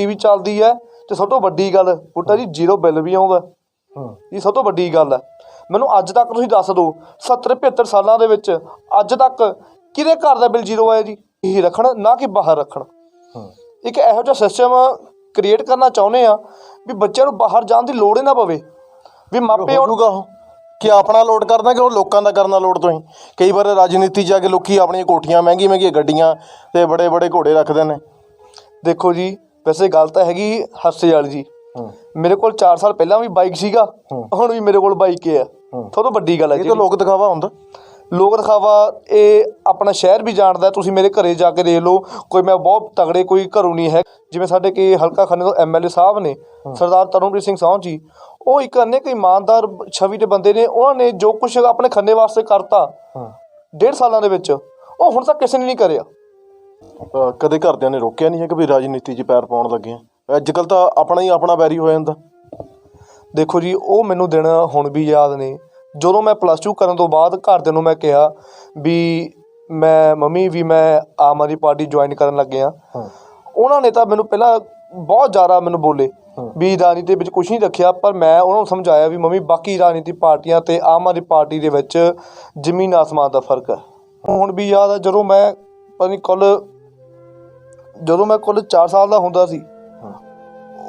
TV ਚੱਲਦੀ ਹੈ ਤੇ ਸਭ ਤੋਂ ਵੱਡੀ ਗੱਲ ਬੁੱਟਾ ਜੀ ਜ਼ੀਰੋ ਬਿੱਲ ਵੀ ਆਉਂਦਾ। ਹੂੰ। ਇਹ ਸਭ ਤੋਂ ਵੱਡੀ ਗੱਲ ਹੈ। ਮੈਨੂੰ ਅੱਜ ਤੱਕ ਤੁਸੀਂ ਦੱਸ ਦਿਓ 70 75 ਸਾਲਾਂ ਦੇ ਵਿੱਚ ਅੱਜ ਤੱਕ ਕਿਹਦੇ ਘਰ ਦਾ ਬਿੱਲ ਜ਼ੀਰੋ ਆਇਆ ਜੀ? ਇਹ ਰੱਖਣ ਨਾ ਕਿ ਬਾਹਰ ਰੱਖਣ। ਹੂੰ। ਇੱਕ ਇਹੋ ਜਿਹਾ ਸਿਸਟਮ ਕ੍ਰੀਏਟ ਕਰਨਾ ਚਾਹੁੰਦੇ ਆ ਵੀ ਬੱਚਿਆਂ ਨੂੰ ਬਾਹਰ ਜਾਣ ਦੀ ਲੋੜ ਹੀ ਨਾ ਪਵੇ। ਵੀ ਮਾਪੇ ਹੋ ਹੁਣ ਜੂਗਾ ਉਹ ਕਿ ਆਪਣਾ ਲੋਡ ਕਰਨਾ ਕਿ ਉਹ ਲੋਕਾਂ ਦਾ ਕਰਨਾ ਲੋਡ ਤੋਂ ਹੀ। ਕਈ ਵਾਰ ਰਾਜਨੀਤੀ ਜਾ ਕੇ ਲੋਕੀ ਆਪਣੀਆਂ ਕੋਠੀਆਂ ਮਹਿੰਗੀ ਮਹਿੰਗੀਆਂ ਗੱਡੀਆਂ ਤੇ ਬੜੇ ਬੜੇ ਘੋੜੇ ਰੱਖਦੇ ਨੇ। ਦੇਖੋ ਜੀ ਵੈਸੇ ਗੱਲ ਤਾਂ ਹੈਗੀ ਹਾਸੇ ਵਾਲੀ ਜੀ। ਹੂੰ। ਮੇਰੇ ਕੋਲ 4 ਸਾਲ ਪਹਿਲਾਂ ਵੀ ਬਾਈਕ ਸੀਗਾ। ਹੁਣ ਵੀ ਮੇਰੇ ਕੋਲ ਬਾਈਕ ਹੈ ਤੋਂ ਵੱਡੀ ਗੱਲ ਹੈ ਇਹ ਤਾਂ ਲੋਕ ਦਿਖਾਵਾ ਹੁੰਦਾ। ਲੋਕ ਦਿਖਾਵਾ ਇਹ ਆਪਣਾ ਸ਼ਹਿਰ ਵੀ ਜਾਣਦਾ ਤੁਸੀਂ ਮੇਰੇ ਘਰੇ ਜਾ ਕੇ ਦੇਖ ਲਓ। ਕੋਈ ਮੈਂ ਬਹੁਤ ਤਗੜੇ ਕੋਈ ਘਰੋਂ ਨਹੀਂ ਹੈ। ਜਿਵੇਂ ਸਾਡੇ ਕੀ ਹਲਕਾ ਖੰਨੇ ਤੋਂ ਐਮਐਲਏ ਸਾਹਿਬ ਨੇ ਸਰਦਾਰ ਤਰੁਣਪ੍ਰੀਤ ਸਿੰਘ ਸਾਹੂ ਜੀ ਉਹ ਇੱਕ ਅੰਨੇ ਕਿ ਇਮਾਨਦਾਰ ਛਵੀ ਦੇ ਬੰਦੇ ਨੇ ਉਹਨਾਂ ਨੇ ਜੋ ਕੁਝ ਆਪਣੇ ਖੰਨੇ ਵਾਸਤੇ ਕਰਤਾ ਹਾਂ। ਡੇਢ ਸਾਲਾਂ ਦੇ ਵਿੱਚ ਉਹ ਹੁਣ ਤੱਕ ਕਿਸੇ ਨੇ ਨਹੀਂ ਕਰਿਆ। ਕਦੇ ਘਰਦਿਆਂ ਨੇ ਰੋਕਿਆ ਨਹੀਂ ਹੈ ਕਿ ਵੀ ਰਾਜਨੀਤੀ 'ਚ ਪੈਰ ਪਾਉਣ ਲੱਗੇ ਆ। ਅੱਜ ਕੱਲ ਤਾਂ ਆਪਣਾ ਹੀ ਆਪਣਾ ਵੈਰੀ ਹੋ ਜਾਂਦਾ। ਦੇਖੋ ਜੀ ਉਹ ਮੈਨੂੰ ਦਿਨ ਹੁਣ ਵੀ ਯਾਦ ਨੇ। ਜਦੋਂ ਮੈਂ ਪਲੱਸ 2 ਕਰਨ ਤੋਂ ਬਾਅਦ ਘਰਦਿਆਂ ਨੂੰ ਮੈਂ ਕਿਹਾ ਵੀ ਮੈਂ ਮੰਮੀ ਵੀ ਮੈਂ ਆਮ ਆਦਮੀ ਪਾਰਟੀ ਜੁਆਇਨ ਕਰਨ ਲੱਗਿਆ ਹਾਂ। ਉਹਨਾਂ ਨੇ ਤਾਂ ਮੈਨੂੰ ਪਹਿਲਾਂ ਬਹੁਤ ਜ਼ਿਆਦਾ ਮੈਨੂੰ ਬੋਲੇ ਵੀ ਰਾਜਨੀਤੀ ਵਿੱਚ ਕੁਝ ਨਹੀਂ ਰੱਖਿਆ ਪਰ ਮੈਂ ਉਹਨਾਂ ਨੂੰ ਸਮਝਾਇਆ ਵੀ ਮੰਮੀ ਬਾਕੀ ਰਾਜਨੀਤੀ ਪਾਰਟੀਆਂ ਤੇ ਆਮ ਆਦਮੀ ਪਾਰਟੀ ਦੇ ਵਿੱਚ ਜ਼ਮੀਨ ਆਸਮਾਨ ਦਾ ਫ਼ਰਕ ਹੈ। ਹੁਣ ਵੀ ਯਾਦ ਹੈ ਜਦੋਂ ਮੈਂ ਪਤਾ ਨਹੀਂ ਕੁੱਲ ਜਦੋਂ ਮੈਂ ਕੁੱਲ 4 ਸਾਲ ਦਾ ਹੁੰਦਾ ਸੀ ਹਾਂ।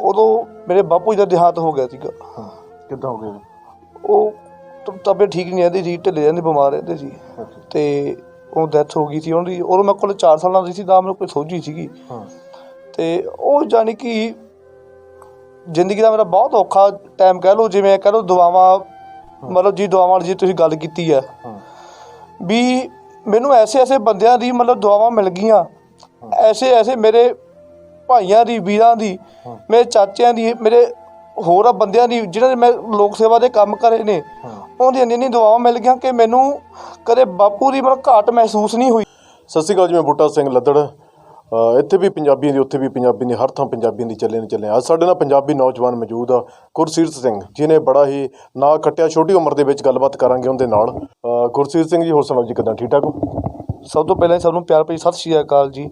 ਉਦੋਂ ਮੇਰੇ ਬਾਪੂ ਜੀ ਦਾ ਦੇਹਾਂਤ ਹੋ ਗਿਆ ਸੀਗਾ। ਹਾਂ ਕਿੱਦਾਂ ਹੋ ਗਿਆ? ਉਹ ਤਬੀਅਤ ਠੀਕ ਨਹੀਂ ਰਹਿੰਦੀ ਸੀ ਢਿੱਲੇ ਰਹਿੰਦੇ ਬਿਮਾਰ ਰਹਿੰਦੇ ਸੀ। ਤੇ ਉਹ ਡੈਥ ਹੋ ਗਈ ਸੀ ਉਹਨਾਂ ਦੀ ਉਦੋਂ ਮੈਂ ਕੋਲ 4 ਸਾਲਾਂ ਦੀ ਸੀ ਤਾਂ ਮੈਨੂੰ ਕੋਈ ਸੋਝੀ ਸੀਗੀ। ਹਾਂ। ਤੇ ਉਹ ਜਾਣੀ ਕਿ ਜ਼ਿੰਦਗੀ ਦਾ ਮੇਰਾ ਬਹੁਤ ਔਖਾ ਟਾਈਮ ਕਹਿ ਲਓ ਜਿਵੇਂ ਕਹਿ ਲਓ ਦੁਆਵਾਂ ਮਤਲਬ ਜੀ ਦੁਆਵਾਂ ਦੀ ਜੀ ਤੁਸੀਂ ਗੱਲ ਕੀਤੀ ਹਾਂ। ਵੀ ਮੈਨੂੰ ਐਸੇ ਐਸੇ ਬੰਦਿਆਂ ਦੀ ਮਤਲਬ ਦੁਆਵਾਂ ਮਿਲ ਗਈਆਂ। ਐਸੇ ਐਸੇ ਮੇਰੇ ਭਾਈਆਂ ਦੀ, ਵੀਰਾਂ ਦੀ, ਮੇਰੇ ਚਾਚਿਆਂ ਦੀ, ਮੇਰੇ ਹੋਰ ਬੰਦਿਆਂ ਦੀ, ਜਿਹਨਾਂ ਨੇ ਮੈਂ ਲੋਕ ਸੇਵਾ ਦੇ ਕੰਮ ਕਰੇ ਨੇ ਹਾਂ ਉਹਦੀਆਂ ਇੰਨੀ ਇੰਨੀ ਦੁਆਵਾਂ ਮਿਲ ਗਈਆਂ ਕਿ ਮੈਨੂੰ ਕਦੇ ਬਾਪੂ ਦੀ ਮਤਲਬ ਘਾਟ ਮਹਿਸੂਸ ਨਹੀਂ ਹੋਈ। ਸਤਿ ਸ਼੍ਰੀ ਅਕਾਲ ਜੀ, ਮੈਂ ਬੁੱਟਾ ਸਿੰਘ ਲੱਦੜ। ਇੱਥੇ ਵੀ ਪੰਜਾਬੀਆਂ ਦੀ ਉੱਥੇ ਵੀ ਪੰਜਾਬੀਆਂ ਦੀ ਹਰ ਥਾਂ ਪੰਜਾਬੀਆਂ ਦੀ ਚੱਲੇ ਨੇ ਚੱਲੇ ਅੱਜ ਸਾਡੇ ਨਾਲ ਪੰਜਾਬੀ ਨੌਜਵਾਨ ਮੌਜੂਦ ਆ ਗੁਰਸੀਰਤ ਸਿੰਘ ਜਿਨੇ ਬੜਾ ਹੀ ਨਾਂ ਕੱਟਿਆ। ਛੋਟੀ ਉਮਰ ਦੇ ਵਿੱਚ ਗੱਲਬਾਤ ਕਰਾਂਗੇ ਉਹਦੇ ਨਾਲ। ਗੁਰਸੀਰਤ ਸਿੰਘ ਜੀ ਹੋਰ ਸੁਣਾਓ ਜੀ ਕਿਦਾਂ? ਠੀਕ ਠਾਕ ਹੋ? ਸਭ ਤੋਂ ਪਹਿਲਾਂ ਸਭ ਨੂੰ ਪਿਆਰ ਭਰੀ ਸਤਿ ਸ਼੍ਰੀ ਅਕਾਲ ਜੀ।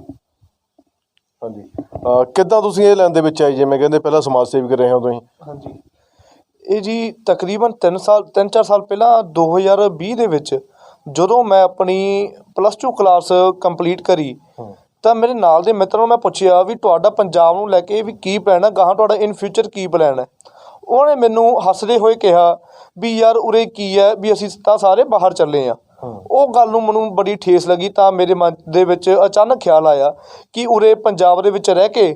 ਹਾਂਜੀ। ਕਿੱਦਾਂ ਤੁਸੀਂ ਇਹ ਲਾਈਨ ਦੇ ਵਿੱਚ ਆਏ? ਜਿਵੇਂ ਕਹਿੰਦੇ ਪਹਿਲਾਂ ਸਮਾਜ ਸੇਵਕ ਰਹੇ ਹੋ ਤੁਸੀਂ। ਹਾਂਜੀ। ਇਹ ਜੀ ਤਕਰੀਬਨ 3 ਸਾਲ 3-4 ਸਾਲ ਪਹਿਲਾਂ 2020 ਦੇ ਵਿੱਚ ਜਦੋਂ ਮੈਂ ਆਪਣੀ ਪਲੱਸ 2 ਕਲਾਸ ਕੰਪਲੀਟ ਕਰੀ ਤਾਂ ਮੇਰੇ ਨਾਲ ਦੇ ਮਿੱਤਰਾਂ ਨੂੰ ਮੈਂ ਪੁੱਛਿਆ ਵੀ ਤੁਹਾਡਾ ਪੰਜਾਬ ਨੂੰ ਲੈ ਕੇ ਵੀ ਕੀ ਪਲਾਨ ਹੈ ਗਾਹਾਂ ਤੁਹਾਡਾ ਇਨ ਫਿਊਚਰ ਕੀ ਪਲਾਨ ਹੈ? ਉਹਨਾਂ ਨੇ ਮੈਨੂੰ ਹੱਸਦੇ ਹੋਏ ਕਿਹਾ ਵੀ ਯਾਰ ਉਰੇ ਕੀ ਹੈ ਵੀ ਅਸੀਂ ਤਾਂ ਸਾਰੇ ਬਾਹਰ ਚੱਲੇ ਆ ਉਹ ਗੱਲ ਨੂੰ ਮੈਨੂੰ ਬੜੀ ਠੇਸ ਲੱਗੀ ਤਾਂ ਮੇਰੇ ਮਨ ਦੇ ਵਿੱਚ ਅਚਾਨਕ ਖਿਆਲ ਆਇਆ ਕਿ ਉਰੇ ਪੰਜਾਬ ਦੇ ਵਿੱਚ ਰਹਿ ਕੇ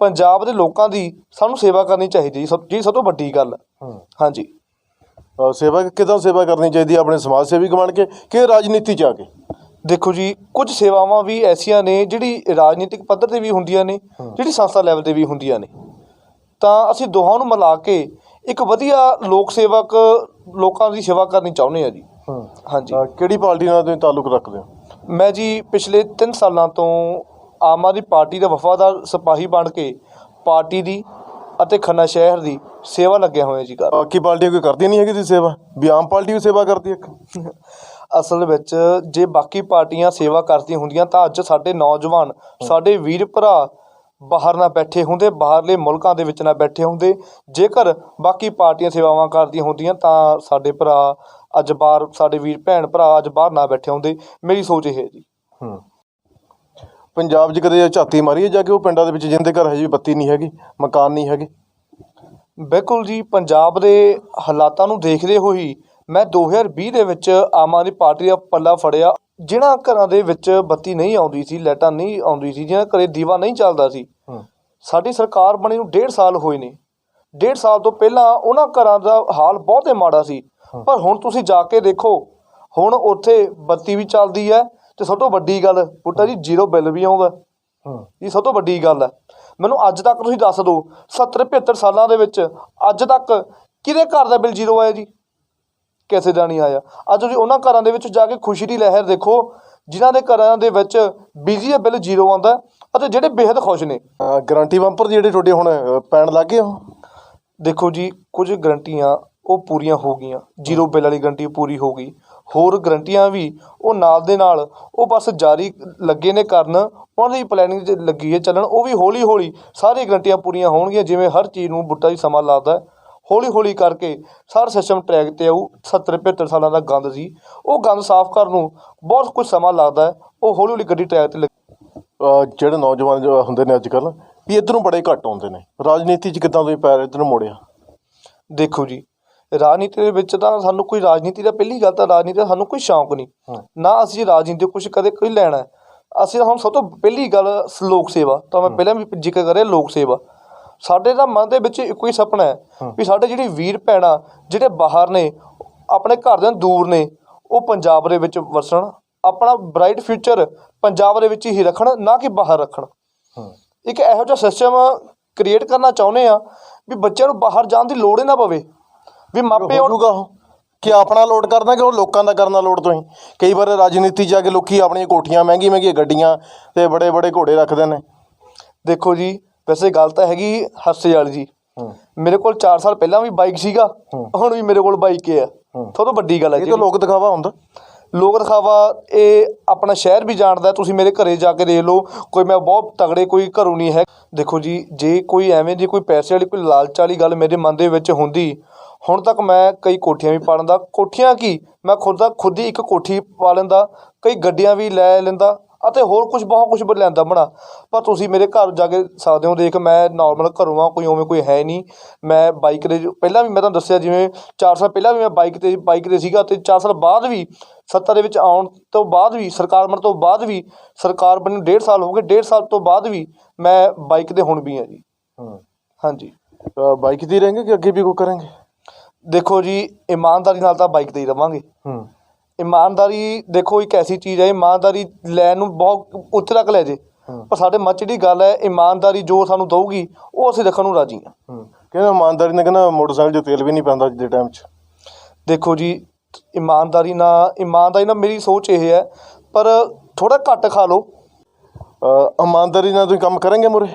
ਪੰਜਾਬ ਦੇ ਲੋਕਾਂ ਦੀ ਸਾਨੂੰ ਸੇਵਾ ਕਰਨੀ ਚਾਹੀਦੀ ਸਭ ਜੀ ਸਭ ਤੋਂ ਵੱਡੀ ਗੱਲ। ਹਾਂਜੀ। ਸੇਵਾ ਕਿੱਦਾਂ ਸੇਵਾ ਕਰਨੀ ਚਾਹੀਦੀ ਆਪਣੇ ਸਮਾਜ ਸੇਵਕ ਬਣ ਕੇ ਕਿ ਰਾਜਨੀਤੀ ਚ ਆ ਕੇ? ਦੇਖੋ ਜੀ ਕੁਝ ਸੇਵਾਵਾਂ ਵੀ ਐਸੀਆਂ ਨੇ ਜਿਹੜੀ ਰਾਜਨੀਤਿਕ ਪੱਧਰ ਤੇ ਵੀ ਹੁੰਦੀਆਂ ਨੇ ਜਿਹੜੀ ਸੰਸਥਾ ਲੈਵਲ ਤੇ ਵੀ ਹੁੰਦੀਆਂ ਨੇ। ਤਾਂ ਅਸੀਂ ਦੋਹਾਂ ਨੂੰ ਮਿਲਾ ਕੇ ਇੱਕ ਵਧੀਆ ਲੋਕ ਸੇਵਕ ਲੋਕਾਂ ਦੀ ਸੇਵਾ ਕਰਨੀ ਚਾਹੁੰਦੇ ਆ ਜੀ। ਹਾਂਜੀ। ਕਿਹੜੀ ਪਾਰਟੀ ਨਾਲ ਤੁਸੀਂ ਤਾਲੁਕ ਰੱਖਦੇ ਹੋ? ਮੈਂ ਜੀ ਪਿਛਲੇ 3 ਸਾਲਾਂ ਤੋਂ ਆਮ ਆਦਮੀ ਪਾਰਟੀ ਦਾ ਵਫਾਦਾਰ ਸਿਪਾਹੀ ਬਣ ਕੇ ਪਾਰਟੀ ਦੀ ਅਤੇ ਖੰਨਾ ਸ਼ਹਿਰ ਦੀ ਸੇਵਾ ਲੱਗਿਆ ਹੋਇਆ ਜੀ ਕਰ ਬਾਕੀ ਪਾਰਟੀਆਂ ਕੋਈ ਕਰਦੀਆਂ ਨਹੀਂ ਹੈਗੀ ਦੀ ਸੇਵਾ? ਵੀ ਆਮ ਪਾਰਟੀ ਵੀ ਸੇਵਾ ਕਰਦੀ ਹੈ ਅਸਲ ਵਿੱਚ ਜੇ ਬਾਕੀ ਪਾਰਟੀਆਂ ਸੇਵਾ ਕਰਦੀਆਂ ਹੁੰਦੀਆਂ ਤਾਂ ਅੱਜ ਸਾਡੇ ਨੌਜਵਾਨ ਸਾਡੇ ਵੀਰ ਭਰਾ ਬਾਹਰ ਨਾ ਬੈਠੇ ਹੁੰਦੇ ਬਾਹਰਲੇ ਮੁਲਕਾਂ ਦੇ ਵਿੱਚ ਨਾ ਬੈਠੇ ਹੁੰਦੇ। ਜੇਕਰ ਬਾਕੀ ਪਾਰਟੀਆਂ ਸੇਵਾਵਾਂ ਕਰਦੀਆਂ ਹੁੰਦੀਆਂ ਤਾਂ ਸਾਡੇ ਭਰਾ ਅੱਜ ਬਾਹਰ ਸਾਡੇ ਵੀਰ ਭੈਣ ਭਰਾ ਅੱਜ ਬਾਹਰ ਨਾ ਬੈਠੇ ਹੁੰਦੇ। ਮੇਰੀ ਸੋਚ ਇਹ ਹੈ ਜੀ। ਹੂੰ। ਪੰਜਾਬ 'ਚ ਕਦੇ ਝਾਤੀ ਮਾਰੀ ਹੈ ਜਾ ਕੇ ਉਹ ਪਿੰਡਾਂ ਦੇ ਵਿੱਚ ਜਿੰਦੇ ਘਰ ਹਜੇ ਵੀ ਬੱਤੀ ਨਹੀਂ ਹੈਗੀ ਮਕਾਨ ਨਹੀਂ ਹੈਗੇ? ਬਿਲਕੁਲ ਜੀ ਪੰਜਾਬ ਦੇ ਹਾਲਾਤਾਂ ਨੂੰ ਦੇਖਦੇ ਹੋਈ ਮੈਂ 2020 ਦੇ ਵਿੱਚ ਆਮ ਆਦਮੀ ਪਾਰਟੀ ਦਾ ਪੱਲਾ ਫੜਿਆ। ਜਿਨ੍ਹਾਂ ਘਰਾਂ ਦੇ ਵਿੱਚ ਬੱਤੀ ਨਹੀਂ ਆਉਂਦੀ ਸੀ ਲਾਈਟਾਂ ਨਹੀਂ ਆਉਂਦੀ ਸੀ ਜਿਨ੍ਹਾਂ ਘਰੇ ਦੀਵਾ ਨਹੀਂ ਚੱਲਦਾ ਸੀ। ਸਾਡੀ ਸਰਕਾਰ ਬਣੀ ਨੂੰ ਡੇਢ ਸਾਲ ਹੋਏ ਨੇ। ਡੇਢ ਸਾਲ ਤੋਂ ਪਹਿਲਾਂ ਉਹਨਾਂ ਘਰਾਂ ਦਾ ਹਾਲ ਬਹੁਤ ਹੀ ਮਾੜਾ ਸੀ। ਪਰ ਹੁਣ ਤੁਸੀਂ ਜਾ ਕੇ ਦੇਖੋ ਹੁਣ ਉੱਥੇ ਬੱਤੀ ਵੀ ਚੱਲਦੀ ਹੈ ਤੇ ਸਭ ਤੋਂ ਵੱਡੀ ਗੱਲ ਪੁੱਟਾ ਜੀ ਜ਼ੀਰੋ ਬਿੱਲ ਵੀ ਆਉਂਦਾ ਹੂੰ। ਇਹ ਸਭ ਤੋਂ ਵੱਡੀ ਗੱਲ ਹੈ। ਮੈਨੂੰ ਅੱਜ ਤੱਕ ਤੁਸੀਂ ਦੱਸ ਦਿਓ 70 75 ਸਾਲਾਂ ਦੇ ਵਿੱਚ ਅੱਜ ਤੱਕ ਕਿਹਦੇ ਘਰ ਦਾ ਬਿੱਲ ਜ਼ੀਰੋ ਆਇਆ ਜੀ? ਕਿਸੇ ਦਾ ਨਹੀਂ ਆਇਆ। ਅੱਜ ਤੁਸੀਂ ਉਹਨਾਂ ਘਰਾਂ ਦੇ ਵਿੱਚ ਜਾ ਕੇ ਖੁਸ਼ੀ ਦੀ ਲਹਿਰ ਦੇਖੋ ਜਿਨ੍ਹਾਂ ਦੇ ਘਰਾਂ ਦੇ ਵਿੱਚ ਬਿਜਲੀ ਦਾ ਬਿੱਲ ਜ਼ੀਰੋ ਆਉਂਦਾ ਅਤੇ ਜਿਹੜੇ ਬੇहद ਖੁਸ਼ ਨੇ। ਗਾਰੰਟੀ ਬੰਪਰ ਜਿਹੜੇ ਤੁਹਾਡੇ ਹੁਣ ਪੈਣ ਲੱਗੇ ਉਹ? ਦੇਖੋ ਜੀ ਕੁਝ ਗਰੰਟੀਆਂ ਉਹ ਪੂਰੀਆਂ ਹੋ ਗਈਆਂ। ਜ਼ੀਰੋ ਬਿੱਲ ਵਾਲੀ ਗਰੰਟੀ ਪੂਰੀ ਹੋ ਗਈ। ਹੋਰ ਗਰੰਟੀਆਂ ਵੀ ਉਹ ਨਾਲ ਦੇ ਨਾਲ ਉਹ ਬਸ ਜਾਰੀ ਲੱਗੇ ਨੇ ਕਰਨ ਉਹਨਾਂ ਦੀ ਪਲੈਨਿੰਗ ਲੱਗੀ ਹੈ ਚੱਲਣ ਉਹ ਵੀ ਹੌਲੀ ਹੌਲੀ ਸਾਰੀ ਗਰੰਟੀਆਂ ਪੂਰੀਆਂ ਹੋਣਗੀਆਂ ਜਿਵੇਂ ਹਰ ਚੀਜ਼ ਨੂੰ ਬੁੱਟਾ ਹੀ ਸਮਾਂ ਲੱਗਦਾ ਹੈ। ਹੌਲੀ ਹੌਲੀ ਕਰਕੇ ਸਾਰਾ ਸਿਸਟਮ ਟਰੈਕ ਤੇ ਆਊ 70 75 ਸਾਲਾਂ ਦਾ ਗੰਦ ਸੀ। ਉਹ ਗੰਦ ਸਾਫ਼ ਕਰਨ ਨੂੰ ਬਹੁਤ ਕੁਝ ਸਮਾਂ ਲੱਗਦਾ ਹੈ। ਉਹ ਹੌਲੀ ਹੌਲੀ ਗੱਡੀ ਟਰੈਕ ਤੇ ਜਿਹੜੇ ਨੌਜਵਾਨ ਜੋ ਹੁੰਦੇ ਨੇ ਅੱਜ ਕੱਲ੍ਹ ਵੀ ਇੱਧਰ ਨੂੰ ਬੜੇ ਘੱਟ ਆਉਂਦੇ ਨੇ। ਰਾਜਨੀਤੀ 'ਚ ਕਿੱਦਾਂ ਤੁਸੀਂ ਪੈਰ ਇੱਧਰ ਨੂੰ ਮੋੜਿਆ? ਦੇਖੋ ਜੀ ਰਾਜਨੀਤੀ ਦੇ ਵਿੱਚ ਤਾਂ ਸਾਨੂੰ ਕੋਈ ਰਾਜਨੀਤੀ ਦਾ ਪਹਿਲੀ ਗੱਲ ਤਾਂ ਰਾਜਨੀਤੀ ਦਾ ਸਾਨੂੰ ਕੋਈ ਸ਼ੌਂਕ ਨਹੀਂ। ਨਾ ਅਸੀਂ ਰਾਜਨੀਤੀ ਕੁਝ ਕਦੇ ਕੋਈ ਲੈਣਾ। ਅਸੀਂ ਹੁਣ ਸਭ ਤੋਂ ਪਹਿਲੀ ਗੱਲ ਲੋਕ ਸੇਵਾ ਤਾਂ ਮੈਂ ਪਹਿਲਾਂ ਵੀ ਜ਼ਿਕਰ ਕਰਿਆ ਲੋਕ ਸੇਵਾ। ਸਾਡੇ ਤਾਂ ਮਨ ਦੇ ਵਿੱਚ ਇੱਕੋ ਹੀ ਸੁਪਨਾ ਹੈ ਵੀ ਸਾਡੇ ਜਿਹੜੇ ਵੀਰ ਭੈਣਾਂ ਜਿਹੜੇ ਬਾਹਰ ਨੇ ਆਪਣੇ ਘਰਦਿਆਂ ਤੋਂ ਦੂਰ ਨੇ ਉਹ ਪੰਜਾਬ ਦੇ ਵਿੱਚ ਵਸਣ ਆਪਣਾ ਬ੍ਰਾਈਟ ਫਿਊਚਰ ਪੰਜਾਬ ਦੇ ਵਿੱਚ ਹੀ ਰੱਖਣ ਨਾ ਕਿ ਬਾਹਰ ਰੱਖਣ। ਇੱਕ ਇਹੋ ਜਿਹਾ ਸਿਸਟਮ ਕ੍ਰੀਏਟ ਕਰਨਾ ਚਾਹੁੰਦੇ ਆ ਵੀ ਬੱਚਿਆਂ ਨੂੰ ਬਾਹਰ ਜਾਣ ਦੀ ਲੋੜ ਹੀ ਨਾ ਪਵੇ। ਵੀ ਮਾਪੇ ਹੋ ਹੁਣ ਜਾਊਗਾ ਉਹ ਕਿ ਆਪਣਾ ਲੋਡ ਕਰਨਾ ਕਿ ਉਹ ਲੋਕਾਂ ਦਾ ਕਰਨਾ ਲੋਡ ਤੁਸੀਂ ਕਈ ਵਾਰ ਰਾਜਨੀਤੀ ਜਾ ਕੇ ਲੋਕੀ ਆਪਣੀਆਂ ਕੋਠੀਆਂ ਮਹਿੰਗੀ ਮਹਿੰਗੀਆਂ ਗੱਡੀਆਂ ਤੇ ਬੜੇ ਬੜੇ ਘੋੜੇ ਰੱਖਦੇ ਨੇ। ਦੇਖੋ ਜੀ ਵੈਸੇ ਗੱਲ ਤਾਂ ਹੈਗੀ ਹਾਸੇ ਵਾਲੀ ਜੀ। ਮੇਰੇ ਕੋਲ 4 ਸਾਲ ਪਹਿਲਾਂ ਵੀ ਬਾਈਕ ਸੀਗਾ ਹੁਣ ਵੀ ਮੇਰੇ ਕੋਲ ਬਾਈਕ ਹੈ। ਤੋਂ ਵੱਡੀ ਗੱਲ ਹੈ ਇਹ ਤਾਂ ਲੋਕ ਦਿਖਾਵਾ ਹੁੰਦਾ। ਲੋਕ ਦਿਖਾਵਾ ਇਹ ਆਪਣਾ ਸ਼ਹਿਰ ਵੀ ਜਾਣਦਾ ਤੁਸੀਂ ਮੇਰੇ ਘਰੇ ਜਾ ਕੇ ਦੇਖ ਲਓ। ਕੋਈ ਮੈਂ ਬਹੁਤ ਤਗੜੇ ਕੋਈ ਘਰੋਂ ਨਹੀਂ ਹੈ। ਦੇਖੋ ਜੀ ਜੇ ਕੋਈ ਐਵੇਂ ਦੀ ਕੋਈ ਪੈਸੇ ਵਾਲੀ ਕੋਈ ਲਾਲਚ ਵਾਲੀ ਗੱਲ ਮੇਰੇ ਮਨ ਦੇ ਵਿੱਚ ਹੁੰਦੀ ਹੁਣ ਤੱਕ ਮੈਂ ਕਈ ਕੋਠੀਆਂ ਵੀ ਪਾ ਲੈਂਦਾ ਕੋਠੀਆਂ ਕੀ? ਮੈਂ ਖੁਦ ਦਾ ਖੁਦ ਹੀ ਇੱਕ ਕੋਠੀ ਪਾ ਲੈਂਦਾ। ਕਈ ਗੱਡੀਆਂ ਵੀ ਲੈ ਲੈਂਦਾ। ਅਤੇ ਹੋਰ ਕੁਝ ਬਹੁਤ ਕੁਝ ਲੈਂਦਾ ਬਣਾ। ਪਰ ਤੁਸੀਂ ਮੇਰੇ ਘਰ ਜਾ ਕੇ ਸਕਦੇ ਹੋ ਦੇਖ ਮੈਂ ਨਾਰਮਲ ਘਰੋਂ ਆ ਕੋਈ ਉਵੇਂ ਕੋਈ ਹੈ ਨਹੀਂ। ਮੈਂ ਬਾਈਕ ਦੇ ਪਹਿਲਾਂ ਵੀ ਮੈਂ ਤੁਹਾਨੂੰ ਦੱਸਿਆ ਜਿਵੇਂ 4 ਸਾਲ ਪਹਿਲਾਂ ਵੀ ਮੈਂ ਬਾਈਕ ਤੇ ਬਾਈਕ ਤੇ ਸੀਗਾ ਤੇ 4 ਸਾਲ ਬਾਅਦ ਵੀ ਸੱਤਾ ਦੇ ਵਿੱਚ ਆਉਣ ਤੋਂ ਬਾਅਦ ਵੀ ਸਰਕਾਰ ਬਣਨ ਤੋਂ ਬਾਅਦ ਵੀ ਸਰਕਾਰ ਬਣੀ ਨੂੰ ਡੇਢ ਸਾਲ ਹੋ ਗਏ ਡੇਢ ਸਾਲ ਤੋਂ ਬਾਅਦ ਵੀ ਮੈਂ ਬਾਈਕ ਤੇ ਹੁਣ ਵੀ ਹਾਂ ਜੀ। ਹੂੰ। ਹਾਂਜੀ। ਬਾਈਕ ਤੇ ਹੀ ਰਹਿਣਗੇ ਕਿ ਅੱਗੇ ਵੀ ਕੋਈ ਕਰਾਂਗੇ? ਦੇਖੋ ਜੀ ਇਮਾਨਦਾਰੀ ਨਾਲ ਤਾਂ ਬਾਈਕ ਤੇ ਹੀ ਰਵਾਂਗੇ। ਹੂੰ। ਇਮਾਨਦਾਰੀ ਦੇਖੋ ਇੱਕ ਐਸੀ ਚੀਜ਼ ਹੈ ਇਮਾਨਦਾਰੀ ਲੈਣ ਨੂੰ ਬਹੁਤ ਉੱਥੇ ਤੱਕ ਲੈ ਜੇ। ਪਰ ਸਾਡੇ ਮਨ 'ਚ ਜਿਹੜੀ ਗੱਲ ਹੈ ਇਮਾਨਦਾਰੀ ਜੋ ਸਾਨੂੰ ਦਊਗੀ ਉਹ ਅਸੀਂ ਰੱਖਣ ਨੂੰ ਰਾਜੀ ਹਾਂ। ਕਹਿੰਦਾ ਇਮਾਨਦਾਰੀ ਨਾਲ ਕਹਿੰਦਾ ਮੋਟਰਸਾਈਕਲ 'ਚ ਤੇਲ ਵੀ ਨਹੀਂ ਪੈਂਦਾ ਅੱਜ ਦੇ ਟਾਈਮ 'ਚ। ਦੇਖੋ ਜੀ ਇਮਾਨਦਾਰੀ ਨਾਲ ਇਮਾਨਦਾਰੀ ਨਾਲ ਮੇਰੀ ਸੋਚ ਇਹ ਹੈ ਪਰ ਥੋੜਾ ਘੱਟ ਖਾ ਲਓ। ਇਮਾਨਦਾਰੀ ਨਾਲ ਤੁਸੀਂ ਕੰਮ ਕਰਾਂਗੇ ਮੁਰੇ?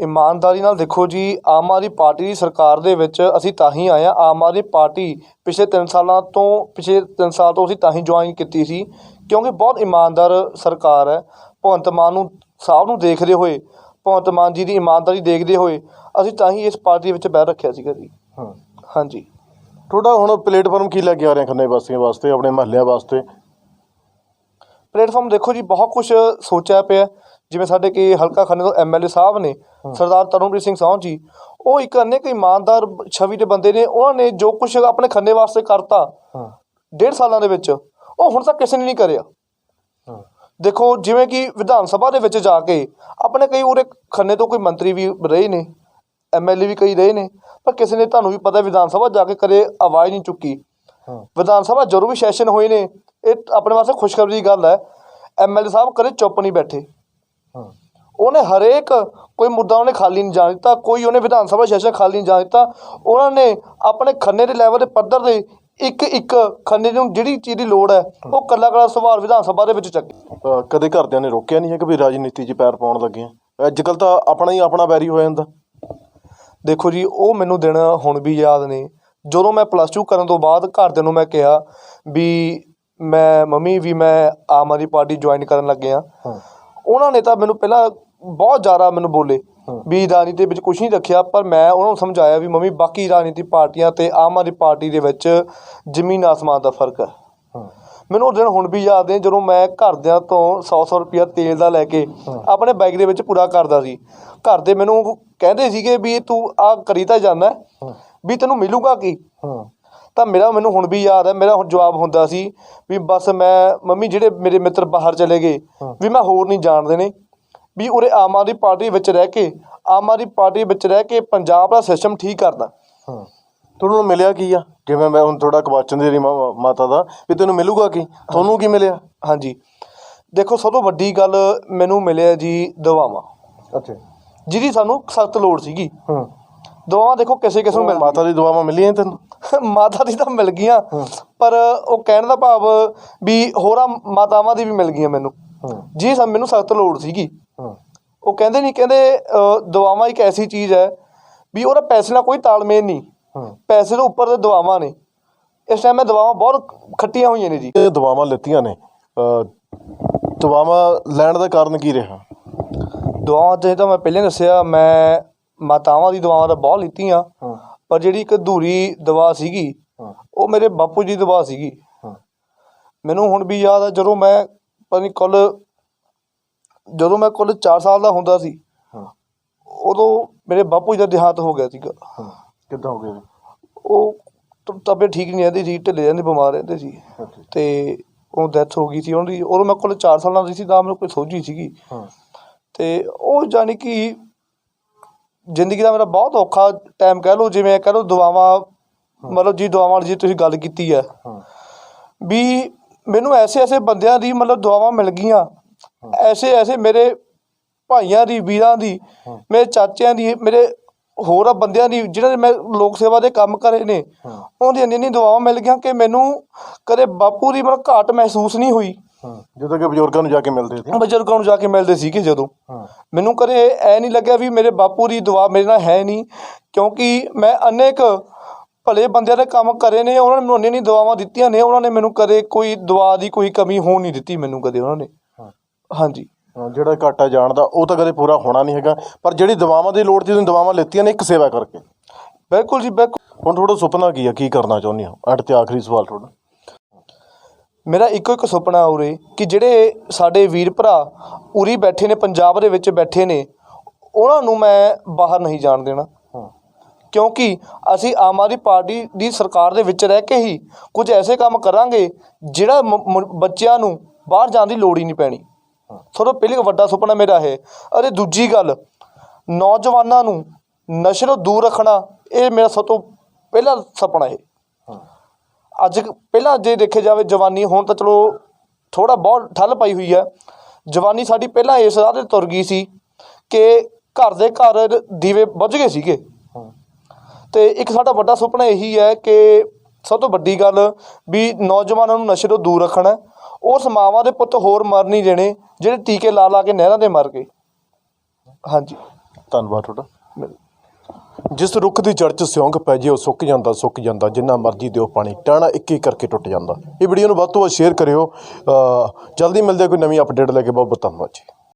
ਇਮਾਨਦਾਰੀ ਨਾਲ ਦੇਖੋ ਜੀ ਆਮ ਆਦਮੀ ਪਾਰਟੀ ਦੀ ਸਰਕਾਰ ਦੇ ਵਿੱਚ ਅਸੀਂ ਤਾਂ ਹੀ ਆਏ ਹਾਂ। ਆਮ ਆਦਮੀ ਪਾਰਟੀ ਪਿਛਲੇ 3 ਸਾਲਾਂ ਤੋਂ ਪਿਛਲੇ 3 ਸਾਲ ਤੋਂ ਅਸੀਂ ਤਾਂ ਹੀ ਜੁਆਇਨ ਕੀਤੀ ਸੀ ਕਿਉਂਕਿ ਬਹੁਤ ਇਮਾਨਦਾਰ ਸਰਕਾਰ ਹੈ। ਭਗਵੰਤ ਮਾਨ ਨੂੰ ਸਾਹਿਬ ਨੂੰ ਦੇਖਦੇ ਹੋਏ ਭਗਵੰਤ ਮਾਨ ਜੀ ਦੀ ਇਮਾਨਦਾਰੀ ਦੇਖਦੇ ਹੋਏ ਅਸੀਂ ਤਾਂ ਹੀ ਇਸ ਪਾਰਟੀ ਵਿੱਚ ਬਹਿ ਰੱਖਿਆ ਸੀਗਾ ਜੀ। ਹੂੰ। ਹਾਂਜੀ। ਤੁਹਾਡਾ ਹੁਣ ਪਲੇਟਫਾਰਮ ਕੀ ਲੈ ਕੇ ਆ ਰਹੇ ਖੰਨੇ ਵਾਸੀਆਂ ਵਾਸਤੇ ਆਪਣੇ ਮਹੱਲਿਆਂ ਵਾਸਤੇ? ਪਲੇਟਫਾਰਮ ਦੇਖੋ ਜੀ ਬਹੁਤ ਕੁਝ ਸੋਚਿਆ ਪਿਆ। ਜਿਵੇਂ ਸਾਡੇ ਕਿ ਹਲਕਾ ਖੰਨੇ ਤੋਂ ਐਮਐਲਏ ਸਾਹਿਬ ਨੇ ਸਰਦਾਰ ਤਰੁਣਪ੍ਰੀਤ ਸਿੰਘ ਸਾਹੂ ਜੀ ਉਹ ਇੱਕ ਅੰਨੇ ਕਿ ਇਮਾਨਦਾਰ ਛਵੀ ਦੇ ਬੰਦੇ ਨੇ ਉਹਨਾਂ ਨੇ ਜੋ ਕੁਝ ਆਪਣੇ ਖੰਨੇ ਵਾਸਤੇ ਕਰਤਾ ਡੇਢ ਸਾਲਾਂ ਦੇ ਵਿੱਚ ਉਹ ਹੁਣ ਤੱਕ ਕਿਸੇ ਨੇ ਨਹੀਂ ਕਰਿਆ। ਦੇਖੋ ਜਿਵੇਂ ਕਿ ਵਿਧਾਨ ਸਭਾ ਦੇ ਵਿੱਚ ਜਾ ਕੇ ਆਪਣੇ ਕਈ ਉਰੇ ਖੰਨੇ ਤੋਂ ਕੋਈ ਮੰਤਰੀ ਵੀ ਰਹੇ ਨੇ ਐਮਐਲਏ ਵੀ ਕਈ ਰਹੇ ਨੇ ਪਰ ਕਿਸੇ ਨੇ ਤੁਹਾਨੂੰ ਵੀ ਪਤਾ ਵਿਧਾਨ ਸਭਾ ਜਾ ਕੇ ਕਦੇ ਆਵਾਜ਼ ਨਹੀਂ ਚੁੱਕੀ। ਵਿਧਾਨ ਸਭਾ ਜਦੋਂ ਵੀ ਸੈਸ਼ਨ ਹੋਏ ਨੇ ਇਹ ਆਪਣੇ ਵਾਸਤੇ ਖੁਸ਼ਖਬਰੀ ਦੀ ਗੱਲ ਹੈ ਐਮਐਲਏ ਸਾਹਿਬ ਕਦੇ ਚੁੱਪ ਨਹੀਂ ਬੈਠੇ। ਹਾਂ। ਉਹਨੇ ਹਰੇਕ ਕੋਈ ਮੁੱਦਾ ਉਹਨੇ ਖਾਲੀ ਨਹੀਂ ਜਾਣ ਦਿੱਤਾ ਕੋਈ ਉਹਨੇ ਵਿਧਾਨ ਸਭਾ ਸੈਸ਼ਨ ਖਾਲੀ ਨਹੀਂ ਜਾਣ ਦਿੱਤਾ। ਉਹਨਾਂ ਨੇ ਆਪਣੇ ਖੰਨੇ ਦੇ ਲੈਵਲ ਦੇ ਪੱਧਰ ਦੇ ਇੱਕ ਇੱਕ ਖੰਨੇ ਨੂੰ ਜਿਹੜੀ ਚੀਜ਼ ਦੀ ਲੋੜ ਹੈ ਉਹ ਕੱਲਾ ਕੱਲਾ ਸਵਾਲ ਵਿਧਾਨ ਸਭਾ ਦੇ ਵਿੱਚ ਚੱਕੇ। ਕਦੇ ਘਰਦਿਆਂ ਨੇ ਰੋਕਿਆ ਨਹੀਂ ਹੈ ਕਿ ਵੀ ਰਾਜਨੀਤੀ 'ਚ ਪੈਰ ਪਾਉਣ ਲੱਗੇ ਆ? ਅੱਜ ਕੱਲ ਤਾਂ ਆਪਣਾ ਹੀ ਆਪਣਾ ਵੈਰੀ ਹੋ ਜਾਂਦਾ। ਦੇਖੋ ਜੀ ਉਹ ਮੈਨੂੰ ਦਿਨ ਹੁਣ ਵੀ ਯਾਦ ਨੇ। ਜਦੋਂ ਮੈਂ ਪਲੱਸ 2 ਕਰਨ ਤੋਂ ਬਾਅਦ ਘਰਦਿਆਂ ਨੂੰ ਮੈਂ ਕਿਹਾ ਵੀ ਮੈਂ ਮੰਮੀ ਵੀ ਮੈਂ ਆਮ ਆਦਮੀ ਪਾਰਟੀ ਜੁਆਇਨ ਕਰਨ ਲੱਗਿਆ ਹਾਂ। ਉਹਨਾਂ ਨੇ ਤਾਂ ਮੈਨੂੰ ਪਹਿਲਾਂ ਬਹੁਤ ਜ਼ਿਆਦਾ ਮੈਨੂੰ ਬੋਲੇ ਵੀ ਰਾਜਨੀਤੀ ਵਿੱਚ ਕੁਝ ਨਹੀਂ ਰੱਖਿਆ ਪਰ ਮੈਂ ਉਹਨਾਂ ਨੂੰ ਸਮਝਾਇਆ ਵੀ ਮੰਮੀ ਬਾਕੀ ਰਾਜਨੀਤੀ ਪਾਰਟੀਆਂ ਤੇ ਆਮ ਆਦਮੀ ਪਾਰਟੀ ਦੇ ਵਿੱਚ ਜ਼ਮੀਨ ਆਸਮਾਨ ਦਾ ਫ਼ਰਕ ਹੈ। ਮੈਨੂੰ ਉਹ ਦਿਨ ਹੁਣ ਵੀ ਯਾਦ ਨੇ ਜਦੋਂ ਮੈਂ ਘਰਦਿਆਂ ਤੋਂ 100-100 ਰੁਪਿਆ ਤੇਲ ਦਾ ਲੈ ਕੇ ਆਪਣੇ ਬਾਈਕ ਦੇ ਵਿੱਚ ਪੂਰਾ ਕਰਦਾ ਸੀ। ਘਰ ਦੇ ਮੈਨੂੰ ਕਹਿੰਦੇ ਸੀਗੇ ਵੀ ਤੂੰ ਆ ਕਰੀ ਤਾਂ ਜਾਂਦਾ ਵੀ ਤੈਨੂੰ ਮਿਲੂਗਾ ਕੀ? ਤਾਂ ਮੇਰਾ ਮੈਨੂੰ ਹੁਣ ਵੀ ਯਾਦ ਹੈ ਮੇਰਾ ਹੁਣ ਜਵਾਬ ਹੁੰਦਾ ਸੀ ਵੀ ਬਸ ਮੈਂ ਮੰਮੀ ਜਿਹੜੇ ਮੇਰੇ ਮਿੱਤਰ ਬਾਹਰ ਚਲੇ ਗਏ ਵੀ ਮੈਂ ਹੋਰ ਨਹੀਂ ਜਾਣ ਦੇਣੇ ਵੀ ਉਰੇ ਆਮ ਆਦਮੀ ਪਾਰਟੀ ਵਿੱਚ ਰਹਿ ਕੇ ਆਮ ਆਦਮੀ ਪਾਰਟੀ ਵਿੱਚ ਰਹਿ ਕੇ ਪੰਜਾਬ ਦਾ ਸਿਸਟਮ ਠੀਕ ਕਰਦਾ। ਤੁਹਾਨੂੰ ਮਿਲਿਆ ਕੀ ਆ? ਜਿਵੇਂ ਮੈਂ ਹੁਣ ਥੋੜਾ ਕਵਾਚਨ ਦੀ ਮਾ- ਮਾਤਾ ਦਾ ਵੀ ਤੈਨੂੰ ਮਿਲੂਗਾ ਕੀ? ਤੁਹਾਨੂੰ ਕੀ ਮਿਲਿਆ? ਹਾਂਜੀ। ਦੇਖੋ ਸਭ ਤੋਂ ਵੱਡੀ ਗੱਲ ਮੈਨੂੰ ਮਿਲਿਆ ਜੀ ਦਵਾਵਾਂ ਅੱਛਾ। ਜਿਹਦੀ ਸਾਨੂੰ ਸਖਤ ਲੋੜ ਸੀਗੀ। ਹਾਂ। ਦਵਾਵਾਂ ਦੇਖੋ ਕਿਸੇ ਕਿਸੇ ਨੂੰ ਮਿਲ ਮਾਤਾ ਦੀ ਦੁਆਵਾਂ ਮਿਲੀਆਂ ਤੈਨੂੰ? ਮਾਤਾ ਦੀ ਤਾਂ ਮਿਲ ਗਈਆਂ ਪਰ ਉਹ ਕਹਿਣ ਦਾ ਭਾਵ ਵੀ ਹੋਰਾਂ ਮਾਤਾਵਾਂ ਦੀ ਵੀ ਮਿਲ ਗਈਆਂ ਮੈਨੂੰ। ਜੀ ਸਾ ਮੈਨੂੰ ਸਖਤ ਲੋੜ ਸੀਗੀ। ਉਹ ਕਹਿੰਦੇ ਨਹੀਂ ਕਹਿੰਦੇ ਦੁਆਵਾਂ ਇੱਕ ਐਸੀ ਚੀਜ਼ ਹੈ ਵੀ ਉਹਦਾ ਪੈਸੇ ਨਾਲ ਕੋਈ ਤਾਲਮੇਲ ਨਹੀਂ ਪੈਸੇ ਤੋਂ ਉੱਪਰ ਤੇ ਦੁਆਵਾਂ ਨੇ। ਇਸ ਟਾਈਮ ਮੈਂ ਦਵਾਵਾਂ ਬਹੁਤ ਖੱਟੀਆਂ ਹੋਈਆਂ ਨੇ ਜੀ। ਇਹ ਦਵਾਵਾਂ ਲਿੱਤੀਆਂ ਨੇ। ਅ, ਦਵਾਵਾਂ ਲੈਣ ਦਾ ਕਾਰਨ ਕੀ ਰਿਹਾ? ਦਵਾਵਾਂ ਤੇ ਤਾਂ ਮੈਂ ਪਹਿਲੇ ਦੱਸਿਆ ਮੈਂ ਮਾਤਾਵਾਂ ਦੀ ਦਵਾਵਾਂ ਤਾਂ ਬਹੁਤ ਲਿੱਤੀਆਂ। ਪਰ ਜਿਹੜੀ ਇੱਕ ਅਧੂਰੀ ਦਵਾ ਸੀਗੀ ਹਾਂ। ਉਹ ਮੇਰੇ ਬਾਪੂ ਜੀ ਦੀ ਦਵਾ ਸੀਗੀ। ਹਾਂ। ਮੈਨੂੰ ਹੁਣ ਵੀ ਯਾਦ ਆ ਜਦੋਂ ਮੈਂ ਪਤਾ ਨਹੀਂ ਕੁੱਲ ਜਦੋਂ ਮੈਂ ਕੁੱਲ 4 ਸਾਲ ਦਾ ਹੁੰਦਾ ਸੀ ਹਾਂ। ਉਦੋਂ ਮੇਰੇ ਬਾਪੂ ਜੀ ਦਾ ਦੇਹਾਂਤ ਹੋ ਗਿਆ ਸੀਗਾ। ਹਾਂ। ਕਿੱਦਾਂ ਹੋ ਗਿਆ ਜੀ? ਉਹ ਤ- ਤਬੀਅਤ ਠੀਕ ਨਹੀਂ ਰਹਿੰਦੀ ਸੀ ਢਿੱਲੇ ਰਹਿੰਦੇ ਬਿਮਾਰ ਰਹਿੰਦੇ ਸੀ। ਅੱਛਾ। ਤੇ ਉਹ ਡੈਥ ਹੋ ਗਈ ਸੀ ਉਹਨਾਂ ਦੀ ਉਦੋਂ ਮੈਂ ਕੁੱਲ 4 ਸਾਲਾਂ ਦੀ ਸੀ ਤਾਂ ਮੈਨੂੰ ਕੋਈ ਸੋਝੀ ਸੀਗੀ। ਹਾਂ। ਤੇ ਉਹ ਜਾਣੀ ਕਿ ਜ਼ਿੰਦਗੀ ਦਾ ਮੇਰਾ ਬਹੁਤ ਔਖਾ ਟਾਈਮ ਕਹਿ ਲਓ ਜਿਵੇਂ ਕਹਿ ਲਓ ਦੁਆਵਾਂ ਮਤਲਬ ਜੀ ਦੁਆਵਾਂ ਦੀ ਤੁਸੀਂ ਗੱਲ ਕੀਤੀ ਹੈ। ਵੀ ਮੈਨੂੰ ਐਸੇ ਐਸੇ ਬੰਦਿਆਂ ਦੀ ਮਤਲਬ ਦੁਆਵਾਂ ਮਿਲ ਗਈਆਂ। ਐਸੇ ਐਸੇ ਮੇਰੇ ਭਾਈਆਂ ਦੀ ਵੀਰਾਂ ਦੀ ਮੇਰੇ ਚਾਚਿਆਂ ਦੀ ਮੇਰੇ ਹੋਰ ਬੰਦਿਆਂ ਦੀ ਜਿਹਨਾਂ ਨੇ ਮੈਂ ਲੋਕ ਸੇਵਾ ਦੇ ਕੰਮ ਕਰੇ ਨੇ ਹਾਂ। ਉਹਨਾਂ ਦੀਆਂ ਇੰਨੀਆਂ ਇੰਨੀਆਂ ਦੁਆਵਾਂ ਮਿਲ ਗਈਆਂ ਕਿ ਮੈਨੂੰ ਕਦੇ ਬਾਪੂ ਦੀ ਮਤਲਬ ਘਾਟ ਮਹਿਸੂਸ ਨਹੀਂ ਹੋਈ। ਹਾਂ ਜਦੋਂ ਕਿ ਬਜ਼ੁਰਗਾਂ ਨੂੰ ਜਾ ਕੇ ਮਿਲਦੇ ਸੀ। ਬਜ਼ੁਰਗਾਂ ਨੂੰ ਜਾ ਕੇ ਮਿਲਦੇ ਸੀਗੇ ਜਦੋਂ। ਹਾਂ। ਮੈਨੂੰ ਕਦੇ ਐ ਨਹੀਂ ਲੱਗਿਆ ਵੀ ਮੇਰੇ ਬਾਪੂ ਦੀ ਦੁਆ ਮੇਰੇ ਨਾਲ ਹੈ ਨਹੀਂ ਕਿਉਂਕਿ ਮੈਂ ਅਨੇਕ ਭਲੇ ਬੰਦਿਆਂ ਦੇ ਕੰਮ ਕਰੇ ਨੇ ਉਹਨਾਂ ਨੇ ਮੈਨੂੰ ਇੰਨੀਆਂ ਦੁਆਵਾਂ ਦਿੱਤੀਆਂ ਨੇ ਉਹਨਾਂ ਨੇ ਮੈਨੂੰ ਕਦੇ ਕੋਈ ਦੁਆ ਦੀ ਕੋਈ ਕਮੀ ਹੋਣ ਨਹੀਂ ਦਿੱਤੀ ਮੈਨੂੰ ਕਦੇ ਉਹਨਾਂ ਨੇ। ਹਾਂ। ਹਾਂਜੀ। ਜਿਹੜਾ ਘਾਟਾ ਜਾਣਦਾ ਉਹ ਤਾਂ ਕਦੇ ਪੂਰਾ ਹੋਣਾ ਨਹੀਂ ਹੈਗਾ ਪਰ ਜਿਹੜੀ ਦਵਾਵਾਂ ਦੀ ਲੋੜ ਸੀ ਤੁਸੀਂ ਦਵਾਵਾਂ ਲਿੱਤੀਆਂ ਨੇ ਇੱਕ ਸੇਵਾ ਕਰਕੇ। ਬਿਲਕੁਲ ਜੀ ਬਿਲਕੁਲ। ਹੁਣ ਤੁਹਾਡਾ ਸੁਪਨਾ ਕੀ ਆ? ਕੀ ਕਰਨਾ ਚਾਹੁੰਦੇ ਹੋ? ਅੱਡ ਤੇ ਆਖਰੀ ਸਵਾਲ ਤੁਹਾਡਾ। ਮੇਰਾ ਇੱਕੋ ਇੱਕ ਸੁਪਨਾ ਉਰੇ ਕਿ ਜਿਹੜੇ ਸਾਡੇ ਵੀਰ ਭਰਾ ਉਰੀ ਬੈਠੇ ਨੇ ਪੰਜਾਬ ਦੇ ਵਿੱਚ ਬੈਠੇ ਨੇ ਉਹਨਾਂ ਨੂੰ ਮੈਂ ਬਾਹਰ ਨਹੀਂ ਜਾਣ ਦੇਣਾ। ਕਿਉਂਕਿ ਅਸੀਂ ਆਮ ਆਦਮੀ ਪਾਰਟੀ ਦੀ ਸਰਕਾਰ ਦੇ ਵਿੱਚ ਰਹਿ ਕੇ ਹੀ ਕੁਝ ਐਸੇ ਕੰਮ ਕਰਾਂਗੇ ਜਿਹੜਾ ਬੱਚਿਆਂ ਨੂੰ ਬਾਹਰ ਜਾਣ ਦੀ ਲੋੜ ਹੀ ਨਹੀਂ ਪੈਣੀ। ਸਭ ਪਹਿਲੀ ਵੱਡਾ ਸੁਪਨਾ ਮੇਰਾ ਹੈ ਅਤੇ ਦੂਜੀ ਗੱਲ ਨੌਜਵਾਨਾਂ ਨੂੰ ਨਸ਼ੇ ਤੋਂ ਦੂਰ ਰੱਖਣਾ ਇਹ ਮੇਰਾ ਸਭ ਤੋਂ ਪਹਿਲਾ ਸੁਪਨਾ ਹਾਂ। ਅੱਜ ਪਹਿਲਾਂ ਜੇ ਦੇਖਿਆ ਜਾਵੇ ਜਵਾਨੀ ਹੁਣ ਤਾਂ ਚਲੋ ਥੋੜਾ ਬਹੁਤ ਠੱਲ ਪਾਈ ਹੋਈ ਹੈ। ਜਵਾਨੀ ਸਾਡੀ ਪਹਿਲਾਂ ਇਸ ਰਾਹ ਤੇ ਤੁਰ ਗਈ ਸੀ ਕਿ ਘਰ ਦੇ ਘਰ ਦੀਵੇ ਬੁੱਝ ਗਏ ਸੀਗੇ। ਤੇ ਇੱਕ ਸਾਡਾ ਵੱਡਾ ਸੁਪਨਾ ਇਹੀ ਹੈ ਕਿ ਸਭ ਤੋਂ ਵੱਡੀ ਗੱਲ ਵੀ ਨੌਜਵਾਨਾਂ ਨੂੰ ਨਸ਼ੇ ਤੋਂ ਦੂਰ ਰੱਖਣਾ ਉਸ ਮਾਵਾਂ ਦੇ ਪੁੱਤ ਹੋਰ ਮਰ ਨਹੀਂ ਦੇਣੇ ਜਿਹੜੇ ਟੀਕੇ ਲਾ ਲਾ ਕੇ ਨਹਿਰਾਂ ਦੇ ਮਰ ਗਏ। ਹਾਂਜੀ। ਧੰਨਵਾਦ ਤੁਹਾਡਾ। ਜਿਸ ਰੁੱਖ ਦੀ ਜੜ 'ਚ ਸਿਉਂਕ ਪੈ ਜੇ, ਉਹ ਸੁੱਕ ਜਾਂਦਾ ਸੁੱਕ ਜਾਂਦਾ, ਜਿੰਨਾ ਮਰਜ਼ੀ ਦਿਓ ਪਾਣੀ ਟਾਣਾ ਇੱਕ ਇੱਕ ਕਰਕੇ ਟੁੱਟ ਜਾਂਦਾ। ਇਹ ਵੀਡੀਓ ਨੂੰ ਵੱਧ ਤੋਂ ਵੱਧ ਸ਼ੇਅਰ ਕਰਿਓ। ਜਲਦੀ ਮਿਲਦੇ ਕੋਈ ਨਵੀਂ ਅਪਡੇਟ ਲੈ ਕੇ। ਬਹੁਤ ਬਹੁਤ ਧੰਨਵਾਦ ਜੀ।